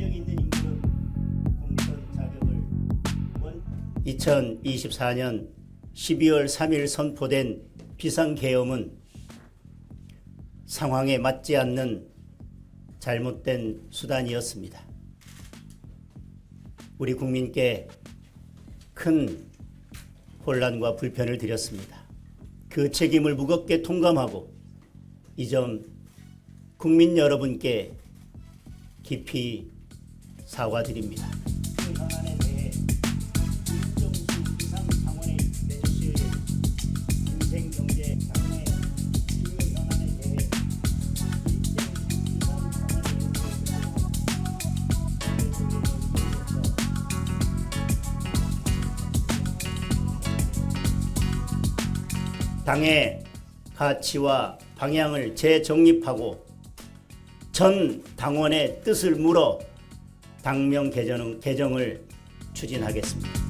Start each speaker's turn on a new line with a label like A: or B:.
A: 여기 있는 인물은 공천 자격을 2024년 12월 3일 선포된 비상계엄은 상황에 맞지 않는 잘못된 수단이었습니다. 우리 국민께 큰 혼란과 불편을 드렸습니다. 그 책임을 무겁게 통감하고 이 점 국민 여러분께 깊이 사과드립니다. 당의 가치와 방향을 재정립하고 전 당원의 뜻을 물어 당명 개정, 개정을 추진하겠습니다.